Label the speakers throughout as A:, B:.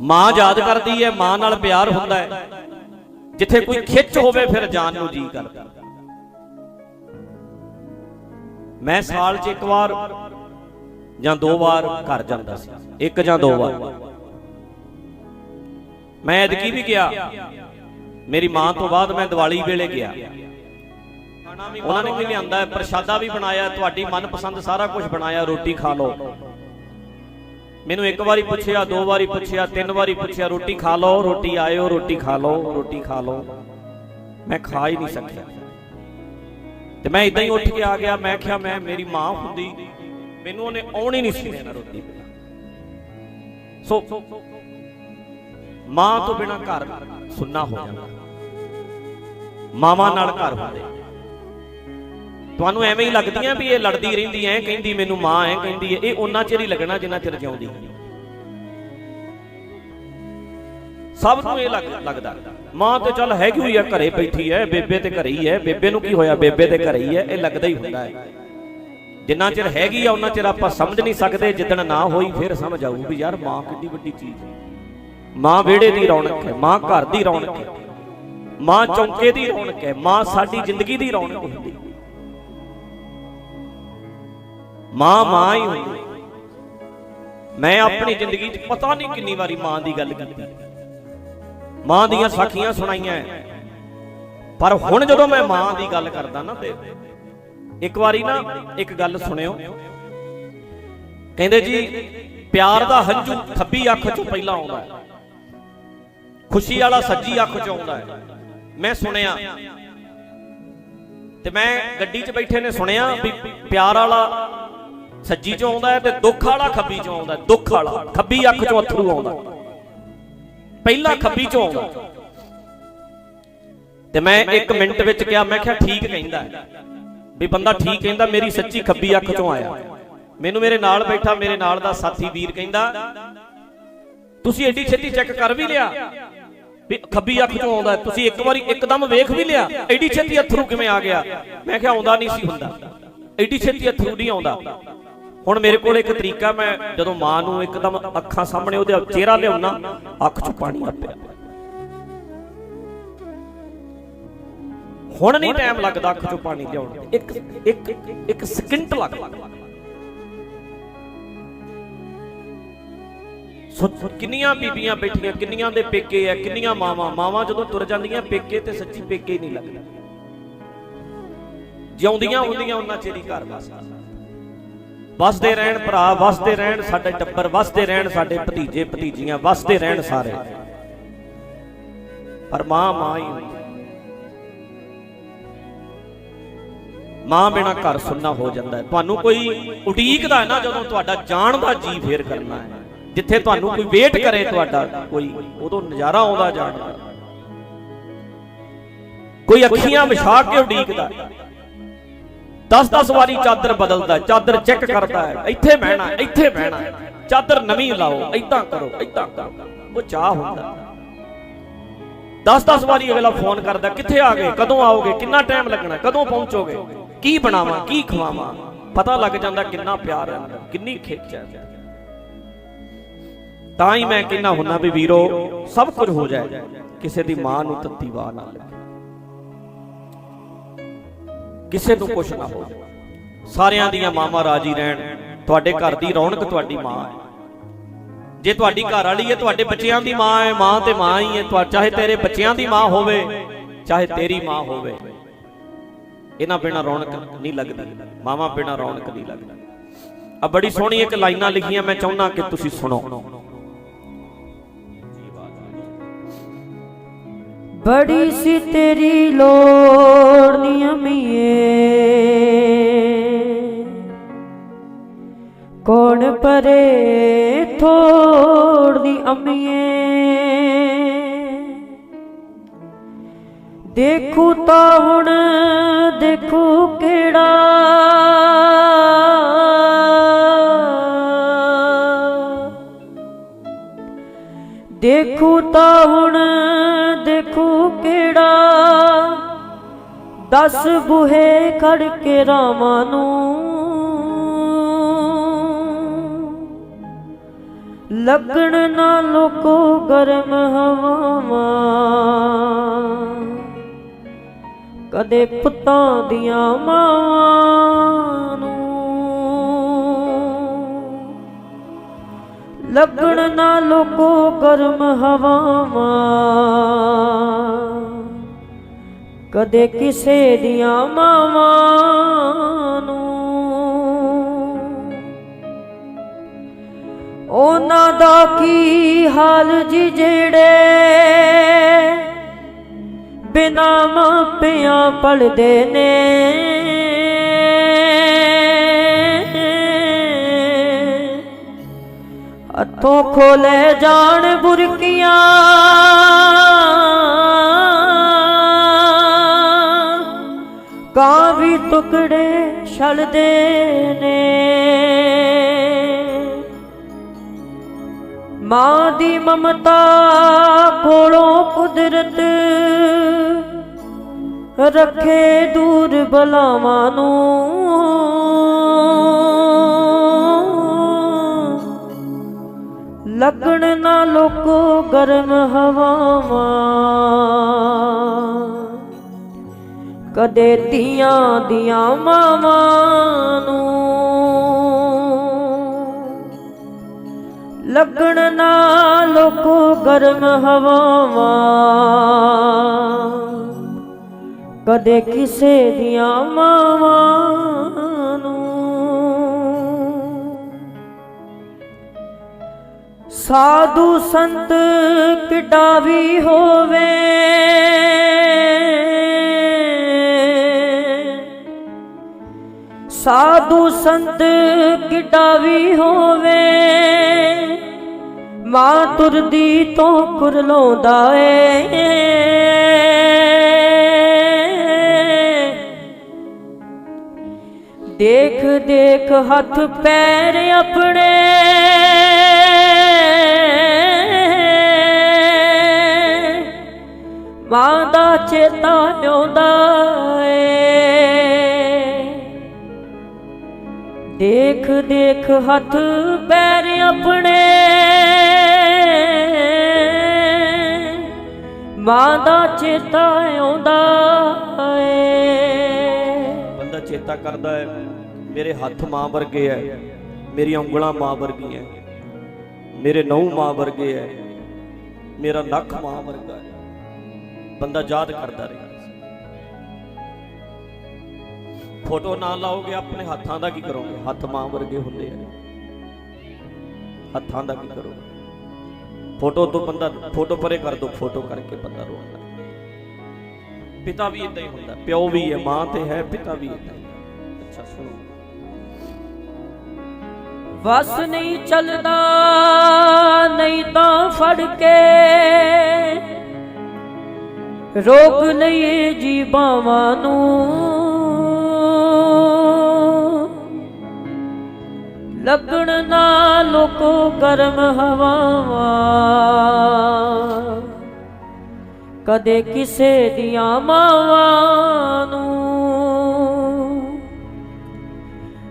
A: ਮਾਂ ਯਾਦ ਕਰਦੀ ਹੈ ਮਾਂ ਨਾਲ ਪਿਆਰ ਹੁੰਦਾ ਹੈ ਜਿੱਥੇ ਕੋਈ ਖਿੱਚ ਹੋਵੇ, ਫਿਰ ਜਾਨ ਨੂੰ ਜੀ ਕਰਦਾ। ਮੈਂ ਸਾਲ 'ਚ ਇੱਕ ਵਾਰ ਜਾਂ ਦੋ ਵਾਰ ਘਰ ਜਾਂਦਾ ਸੀ, ਇੱਕ ਜਾਂ ਦੋ ਵਾਰ। ਮੈਂ ਐਤਕੀ ਵੀ ਗਿਆ, ਮੇਰੀ ਮਾਂ ਤੋਂ ਬਾਅਦ ਮੈਂ ਦੀਵਾਲੀ ਵੇਲੇ ਗਿਆ। ਉਹਨਾਂ ਨੇ ਵੀ ਲਿਆਂਦਾ ਪ੍ਰਸ਼ਾਦਾ ਵੀ ਬਣਾਇਆ, ਤੁਹਾਡੀ ਮਨਪਸੰਦ ਸਾਰਾ ਕੁਝ ਬਣਾਇਆ, ਰੋਟੀ ਖਾ ਲਓ। ਮੈਨੂੰ ਇੱਕ ਵਾਰੀ ਪੁੱਛਿਆ, ਦੋ ਵਾਰੀ ਪੁੱਛਿਆ, ਤਿੰਨ ਵਾਰੀ ਪੁੱਛਿਆ, ਰੋਟੀ ਖਾ ਲਓ, ਰੋਟੀ ਆਇਓ, ਰੋਟੀ ਖਾ ਲਓ, ਰੋਟੀ ਖਾ ਲਓ। ਮੈਂ ਖਾ ਹੀ ਨਹੀਂ ਸਕਿਆ। ਤੇ ਮੈਂ ਇਦਾਂ ਹੀ ਉੱਠ ਕੇ ਆ ਗਿਆ, ਮੈਂ ਕਿਹਾ, ਮੈਂ, ਮੇਰੀ ਮਾਂ ਹੁੰਦੀ, ਮੈਨੂੰ ਉਹਨੇ ਆਉਣੀ ਨਹੀਂ ਸੀ ਦੇਣਾ ਰੋਟੀ ਬਿਨਾਂ। ਸੋ, ਮਾਂ ਤੋਂ ਬਿਨਾ ਘਰ ਸੁੰਨਾ ਹੋ ਜਾਂਦਾ। ਮਾਵਾਂ ਨਾਲ ਘਰ ਹੁੰਦੇ। ਤੁਹਾਨੂੰ ਐਵੇਂ ਹੀ ਲੱਗਦੀਆਂ ਵੀ ਇਹ ਲੜਦੀ ਰਹਿੰਦੀ ਐ, ਕਹਿੰਦੀ ਮੈਨੂੰ ਮਾਂ ਐ, ਕਹਿੰਦੀ ਐ। ਇਹ ਉਹਨਾਂ ਚਿਰ ਹੀ ਲੱਗਣਾ ਜਿੰਨਾ ਚਿਰ ਜਿਉਂਦੀ ਸਭ ਨੂੰ ਇਹ ਲੱਗ- ਲੱਗਦਾ। ਮਾਂ ਤੇ ਚੱਲ ਹੈਗੀ ਹੋਈ ਆ ਘਰੇ ਬੈਠੀ ਐ, ਬੇਬੇ ਤੇ ਘਰੇ ਹੀ ਐ। ਬੇਬੇ ਨੂੰ ਕੀ ਹੋਇਆ? ਬੇਬੇ ਤੇ ਘਰੇ ਹੀ ਐ, ਇਹ ਲੱਗਦਾ ਹੀ ਹੁੰਦਾ ਹੈ ਜਿੰਨਾ ਚਿਰ ਹੈਗੀ ਆ, ਉਹਨਾਂ ਚਿਰ ਆਪਾਂ ਸਮਝ ਨਹੀਂ ਸਕਦੇ, ਜਿੱਦਣ ਨਾ ਹੋਈ ਫਿਰ ਸਮਝ ਆਊ ਵੀ ਯਾਰ ਮਾਂ ਕਿੰਨੀ ਵੱਡੀ ਚੀਜ਼ ਹੈ ਮਾਂ ਵਿਹੜੇ ਦੀ ਰੌਣਕ ਹੈ ਮਾਂ ਘਰ ਦੀ ਰੌਣਕ ਹੈ ਮਾਂ ਚੌਂਕੇ ਦੀ ਰੌਣਕ ਹੈ ਮਾਂ ਸਾਡੀ ਜ਼ਿੰਦਗੀ ਦੀ ਰੌਣਕ ਹੁੰਦੀ ਮਾਂ ਮਾਂ ਹੀ ਹੁੰਦੀ। ਮੈਂ ਆਪਣੀ ਜ਼ਿੰਦਗੀ 'ਚ ਪਤਾ ਨਹੀਂ ਕਿੰਨੀ ਵਾਰੀ ਮਾਂ ਦੀ ਗੱਲ ਕੀਤੀ। ਮਾਂ ਦੀਆਂ ਸਾਖੀਆਂ ਸੁਣਾਈਆਂ। ਪਰ ਹੁਣ ਜਦੋਂ ਮੈਂ ਮਾਂ ਦੀ ਗੱਲ ਕਰਦਾ ਨਾ ਤੇ ਇੱਕ ਵਾਰੀ ਨਾ ਇੱਕ ਗੱਲ ਸੁਣਿਓ। ਕਹਿੰਦੇ ਜੀ, ਪਿਆਰ ਦਾ ਹੰਝੂ ਖੱਬੀ ਅੱਖ 'ਚੋਂ ਪਹਿਲਾਂ ਆਉਂਦਾ ਹੈ। ਖੁਸ਼ੀ ਵਾਲਾ ਸੱਜੀ ਅੱਖ ਚੋਂ ਆਉਂਦਾ ਹੈ। ਮੈਂ ਸੁਣਿਆ। ਤੇ ਮੈਂ ਗੱਡੀ 'ਚ ਬੈਠੇ ਨੇ ਸੁਣਿਆ ਵੀ ਪਿਆਰ ਵਾਲਾ ਸੱਜੀ ਚੋਂ ਆਉਂਦਾ ਹੈ ਤੇ ਦੁੱਖ ਵਾਲਾ ਖੱਬੀ ਚੋਂ ਆਉਂਦਾ ਦੁੱਖ ਵਾਲਾ, ਖੱਬੀ ਅੱਖ 'ਚੋਂ ਅਥਰੂ ਆਉਂਦਾ ਪਹਿਲਾ ਖੱਬੀ 'ਚੋਂ ਆਉਂਦਾ ਤੇ ਮੈਂ 1 ਮਿੰਟ ਵਿੱਚ ਕਿਹਾ, ਮੈਂ ਕਿਹਾ ਠੀਕ ਕਹਿੰਦਾ ਵੀ ਬੰਦਾ ਠੀਕ ਕਹਿੰਦਾ, ਮੇਰੀ ਸੱਚੀ ਖੱਬੀ ਅੱਖ 'ਚੋਂ ਆਇਆ। ਮੈਨੂੰ ਮੇਰੇ ਨਾਲ ਬੈਠਾ, ਮੇਰੇ ਨਾਲ ਦਾ ਸਾਥੀ ਵੀਰ ਕਹਿੰਦਾ, ਤੁਸੀਂ ਐਡੀ ਛੇਤੀ ਚੈੱਕ ਕਰ ਵੀ ਲਿਆ ਵੀ ਖੱਬੀ ਅੱਖ ਚੋਂ ਆਉਂਦਾ ਤੁਸੀਂ ਇੱਕ ਵਾਰੀ ਇੱਕਦਮ ਵੇਖ ਵੀ ਲਿਆ ਐਡੀ ਛੇਤੀ ਅਥਰੂ ਕਿਵੇਂ ਆ ਗਿਆ? ਮੈਂ ਕਿਹਾ ਆਉਂਦਾ ਨਹੀਂ ਸੀ ਹੁੰਦਾ। ਐਡੀ ਛੇਤੀ ਅਥਰੂ ਨਹੀਂ ਆਉਂਦਾ। ਹੁਣ ਮੇਰੇ ਕੋਲ ਇੱਕ ਤਰੀਕਾ ਮੈਂ ਜਦੋਂ ਮਾਂ ਨੂੰ ਇੱਕਦਮ ਅੱਖਾਂ ਸਾਹਮਣੇ ਉਹਦੇ ਚਿਹਰਾ ਲਿਆਉਣਾ, ਅੱਖ 'ਚ ਪਾਣੀ ਆ ਪਿਆ। ਹੁਣ ਨਹੀਂ ਟਾਈਮ ਲੱਗਦਾ ਅੱਖ 'ਚੋਂ ਪਾਣੀ ਲਿਆਉਣ ਇੱਕ ਇੱਕ ਇੱਕ ਸਕਿੰਟ ਲੱਗਦਾ ਕਿੰਨੀਆਂ ਬੀਬੀਆਂ ਬੈਠੀਆਂ, ਕਿੰਨੀਆਂ ਦੇ ਪੇਕੇ ਆ, ਕਿੰਨੀਆਂ ਮਾਵਾਂ। ਮਾਵਾਂ ਜਦੋਂ ਤੁਰ ਜਾਂਦੀਆਂ ਪੇਕੇ ਤੇ ਸੱਚੀ ਪੇਕੇ ਹੀ ਨਹੀਂ ਲੱਗਦਾ ਜਿਉਂਦੀਆਂ ਹੁੰਦੀਆਂ ਉਹਨਾਂ ਚਿਰ ਘਰ ਵਸਦਾ ਵਸਦੇ ਰਹਿਣ ਭਰਾ, ਵਸਦੇ ਰਹਿਣ ਸਾਡੇ ਟੱਬਰ, ਵਸਦੇ ਰਹਿਣ ਸਾਡੇ ਭਤੀਜੇ, ਭਤੀਜੀਆਂ, ਵਸਦੇ ਰਹਿਣ ਸਾਰੇ। ਪਰ ਮਾਂ ਮਾਂ ਹੀ ਹੁੰਦੀ ਮਾਂ ਬਿਨਾ ਘਰ ਸੁੰਨਾ ਹੋ ਜਾਂਦਾ ਹੈ। ਤੁਹਾਨੂੰ ਕੋਈ ਉਡੀਕਦਾ ਹੈ ਨਾ ਜਦੋਂ ਤੁਹਾਡਾ ਜਾਣ ਦਾ ਜੀ ਫੇਰ ਕਰਨਾ ਹੈ। ਜਿੱਥੇ ਤੁਹਾਨੂੰ ਕੋਈ ਵੇਟ ਕਰੇ ਤੁਹਾਡਾ ਕੋਈ, ਉਦੋਂ ਨਜ਼ਾਰਾ ਆਉਂਦਾ ਜਾਣ ਦਾ। ਕੋਈ ਅੱਖੀਆਂ ਵਿਛਾ ਕੇ ਉਡੀਕਦਾ 10-10 ਵਾਰੀ ਚਾਦਰ ਬਦਲਦਾ ਚਾਦਰ ਚੈੱਕ ਕਰਦਾ ਹੈ, ਇੱਥੇ ਬਹਿਣਾ ਇੱਥੇ ਬਹਿਣਾ ਚਾਦਰ ਨਵੀਂ ਲਾਓ ਐਦਾਂ ਕਰੋ ਐਦਾਂ ਕਰੋ। ਉਹ ਚਾਹ ਹੁੰਦਾ। 10-10 ਵਾਰੀ ਅਗਲਾ ਫੋਨ ਕਰਦਾ, ਕਿੱਥੇ ਆ ਗਏ, ਕਦੋਂ ਆਓਗੇ, ਕਿੰਨਾ ਟਾਈਮ ਲੱਗਣਾ, ਕਦੋਂ ਪਹੁੰਚੋਗੇ, ਕੀ ਬਣਾਵਾਂ, ਕੀ ਖਵਾਵਾਂ? ਪਤਾ ਲੱਗ ਜਾਂਦਾ ਕਿੰਨਾ ਪਿਆਰ ਹੈ ਕਿੰਨੀ ਖਿੱਚ ਹੈ। ਤਾਂ ਹੀ ਮੈਂ ਕਹਿੰਦਾ ਹੁੰਨਾ ਵੀ ਵੀਰੋ, ਸਭ ਕੁਝ ਹੋ ਜਾਏ, ਕਿਸੇ ਦੀ ਮਾਂ ਨੂੰ ਤੱਤੀ ਵਾਹ ਨਾ ਲੱਗੇ। ਕਿਸੇ ਨੂੰ ਕੁਝ ਨਾ ਹੋਵੇ। ਸਾਰਿਆਂ ਦੀਆਂ ਮਾਵਾਂ ਰਾਜੀ ਰਹਿਣ। ਤੁਹਾਡੇ ਘਰ ਦੀ ਰੌਣਕ ਤੁਹਾਡੀ ਮਾਂ ਹੈ। ਜੇ ਤੁਹਾਡੀ ਘਰ ਵਾਲੀ ਹੈ, ਤੁਹਾਡੇ ਬੱਚਿਆਂ ਦੀ ਮਾਂ ਹੈ, ਮਾਂ ਤੇ ਮਾਂ ਹੀ ਹੈ। ਤੁਹਾ, ਚਾਹੇ ਤੇਰੇ ਬੱਚਿਆਂ ਦੀ ਮਾਂ ਹੋਵੇ, ਚਾਹੇ ਤੇਰੀ ਮਾਂ ਹੋਵੇ। ਇਹਨਾਂ ਬਿਨਾ ਰੌਣਕ ਨਹੀਂ ਲੱਗਦੀ। ਮਾਵਾਂ ਬਿਨਾ ਰੌਣਕ ਨਹੀਂ ਲੱਗਦੀ। ਆ ਬੜੀ ਸੋਹਣੀ ਇੱਕ ਲਾਈਨਾਂ ਲਿਖੀਆਂ ਮੈਂ ਚਾਹੁੰਦਾ ਕਿ ਤੁਸੀਂ ਸੁਣੋ।
B: ਬੜੀ ਸੀ ਤੇਰੀ ਲੋੜ ਨੀ ਅਮੀਏ। ਪਰੇ ਥੋੜ ਦੀ ਅਮੀਏ। ਦੇਖੂ ਤਾਂ ਹੁਣ, ਦੇਖੂ ਕਿਹੜਾ ਦੇਖੂ ਤਾਂ ਹੁਣ, ਦੇਖੂ ਕਿਹੜਾ। ਦਸ ਬੁਹੇ ਖੜ ਕੇ ਰਾਵਾਂ ਨੂੰ। ਲੱਗਣ ਨਾ ਲੋਕੋ ਗਰਮ ਹਵਾਵਾਂ। ਕਦੇ ਪੁੱਤਾਂ ਦੀਆਂ ਮਾਵਾਂ ਨੂੰ। ਲੱਗਣ ਨਾ ਲੋਕੋ ਕਰਮ ਹਵਾਵਾਂ। ਕਦੇ ਕਿਸੇ ਦੀਆਂ ਮਾਵਾਂ ਨੂੰ। ਉਹਨਾਂ ਦਾ ਕੀ ਹਾਲ ਜੀ ਜਿਹੜੇ ਬਿਨਾ ਮਾਪਿਆਂ ਪਲਦੇ ਨੇ? ਹੱਥੋਂ ਖੋਲੇ ਜਾਣ ਬੁਰਕੀਆਂ। ਕਾਂ ਵੀ ਟੁਕੜੇ ਛਲਦੇ ਨੇ। ਮਾਂ ਦੀ ਮਮਤਾ ਕੋਲੋਂ ਕੁਦਰਤ ਰੱਖੇ ਦੂਰ ਬਲਾਵਾਂ ਨੂੰ। ਲੱਗਣ ਨਾ ਲੋਕੋ ਗਰਮ ਹਵਾਵਾਂ। ਕਦੇ ਧੀਆਂ ਦੀਆਂ ਮਾਵਾਂ ਨੂੰ ਲੱਗਣ ਨਾ ਲੋਕੋ ਗਰਮ ਹਵਾਵਾਂ। ਕਦੇ ਕਿਸੇ ਦੀਆਂ ਮਾਵਾਂ ਸਾਧੂ ਸੰਤ ਕਿੱਡਾ ਵੀ ਹੋਵੇ। ਸਾਧੂ ਸੰਤ ਕਿੱਡਾ ਵੀ ਹੋਵੇ। ਮਾਂ ਤੁਰਦੀ ਤੋਂ ਕੁਰਲਾਉਂਦਾ ਏ। ਦੇਖ ਦੇਖ ਹੱਥ ਪੈਰ ਆਪਣੇ। ਮਾਂ ਦਾ ਚੇਤਾ ਆਉਂਦਾ ਏ। ਦੇਖ ਦੇਖ ਹੱਥ ਪੈਰ ਆਪਣੇ। ਮਾਂ ਦਾ ਚੇਤਾ ਆਉਂਦਾ ਏ।
A: ਬੰਦਾ ਚੇਤਾ ਕਰਦਾ ਹੈ ਮੇਰੇ ਹੱਥ ਮਾਂ ਵਰਗੇ ਐ, ਮੇਰੀਆਂ ਉਂਗਲਾਂ ਮਾਂ ਵਰਗੀਆਂ ਮੇਰੇ ਨਹੁੰ ਮਾਂ ਵਰਗੇ ਐ, ਮੇਰਾ ਨੱਕ ਮਾਂ ਵਰਗਾ ਹੈ ਬੰਦਾ ਯਾਦ ਕਰਦਾ ਰਿਹਾ। ਫੋਟੋ ਨਾ ਲਾਓਗੇ, ਆਪਣੇ ਹੱਥਾਂ ਦਾ ਕੀ ਕਰੋਗੇ? ਹੱਥ ਮਾਂ ਵਰਗੇ ਹੁੰਦੇ ਆ। ਹੱਥਾਂ ਦਾ ਕੀ ਕਰੋਗੇ? ਫੋਟੋ ਤੋਂ ਬੰਦਾ, ਫੋਟੋ ਪਰੇ ਕਰ ਦੋ, ਫੋਟੋ ਕਰਕੇ ਬੰਦਾ ਰੋਂਦਾ। ਪਿਤਾ ਵੀ ਇਦਾਂ ਹੀ ਹੁੰਦਾ। ਪਿਓ ਵੀ ਹੈ, ਮਾਂ ਤੇ ਹੈ, ਪਿਤਾ ਵੀ ਇਦਾਂ ਅੱਛਾ, ਸੁਣੋ।
B: ਵਸ ਨਹੀਂ ਚੱਲਦਾ, ਨਹੀਂ ਤਾਂ ਫੜ ਕੇ ਰੋਕ ਲਈਏ ਜੀ ਬਾਵਾਂ ਨੂੰ। ਲੱਗਣ ਨਾ ਲੋਕੋ ਗਰਮ ਹਵਾਵਾਂ। ਕਦੇ ਕਿਸੇ ਦੀਆਂ ਮਾਵਾਂ ਨੂੰ।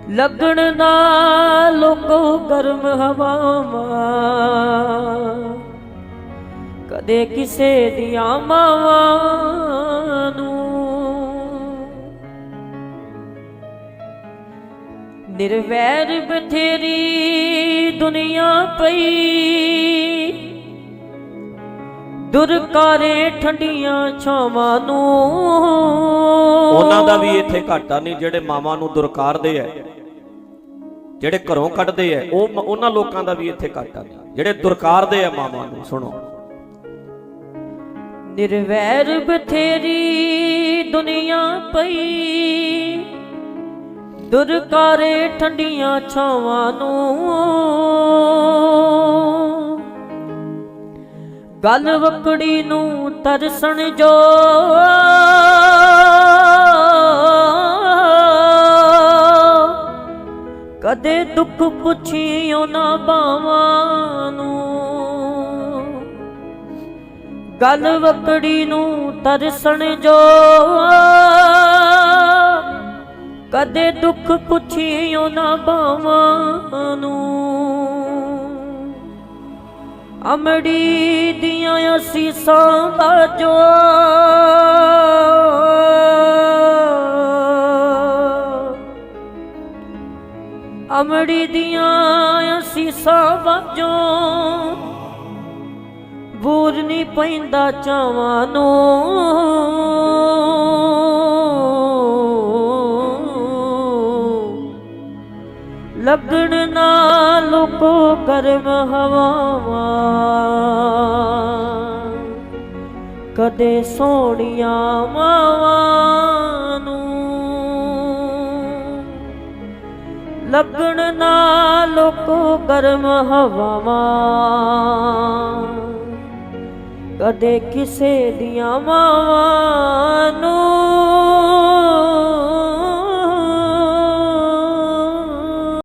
B: ਲੱਗਣ ਨਾ ਲੋਕੋ ਗਰਮ ਹਵਾਵਾਂ। ਕਦੇ ਕਿਸੇ ਦੀਆਂ ਮਾਵਾਂ ਨੂੰ। ਨਿਰਵੈਰ ਬਥੇਰੀ ਦੁਨੀਆ ਪਈ। ਦੁਰਕਾਰੇ ਠੰਡੀਆਂ ਛਾਵਾਂ ਨੂੰ।
A: ਉਹਨਾਂ ਦਾ ਵੀ ਇੱਥੇ ਘਾਟਾ ਨਹੀਂ ਜਿਹੜੇ ਮਾਵਾਂ ਨੂੰ ਦੁਰਕਾਰਦੇ ਐ। ਜਿਹੜੇ ਘਰੋਂ ਕੱਢਦੇ ਐ, ਉਹ ਉਹਨਾਂ ਲੋਕਾਂ ਦਾ ਵੀ ਇੱਥੇ ਘਾਟਾ ਨਹੀਂ। ਜਿਹੜੇ ਦੁਰਕਾਰਦੇ ਐ ਮਾਵਾਂ ਨੂੰ, ਸੁਣੋ।
B: ਨਿਰਵੈਰ ਬਥੇਰੀ ਦੁਨੀਆ ਪਈ। ਦੁਰਕਾਰੇ ਠੰਡੀਆਂ ਛਾਵਾਂ ਨੂੰ। ਗੱਲ ਵਕੜੀ ਨੂੰ ਤਰਸਣ ਜੋ। ਕਦੇ ਦੁੱਖ ਪੁੱਛੀ ਨਾ ਬਾਵਾਂ ਨੂੰ। ਗਲ ਵਕੜੀ ਨੂੰ ਤਰਸਣ ਜੋ। ਕਦੇ ਦੁੱਖ ਪੁੱਛੀ ਨਾ ਬਾਵਾਂ ਨੂੰ। ਅਮੜੀ ਦੀਆਂ ਅਸੀਸਾਂ ਬਾਜੋ ਅਮੜੀ ਦੀਆਂ ਅਸੀਸਾਂ ਬਾਜੋ ਬੂਰ ਨਹੀਂ ਪੈਂਦਾ ਚਾਵਾਂ ਨੂੰ। ਲੱਗਣ ਨਾ ਲੋਕੋ ਕਰਮ ਹਵਾਵਾਂ। ਕਦੇ ਸੋਹਣੀਆਂ ਮਾਵਾਂ ਨੂੰ। ਲੱਗਣ ਨਾ ਲੋਕੋ ਕਰਮ ਹਵਾਵਾਂ। ਕਦੇ ਕਿਸੇ ਦੀਆਂ ਮਾਵਾਂ ਨੂੰ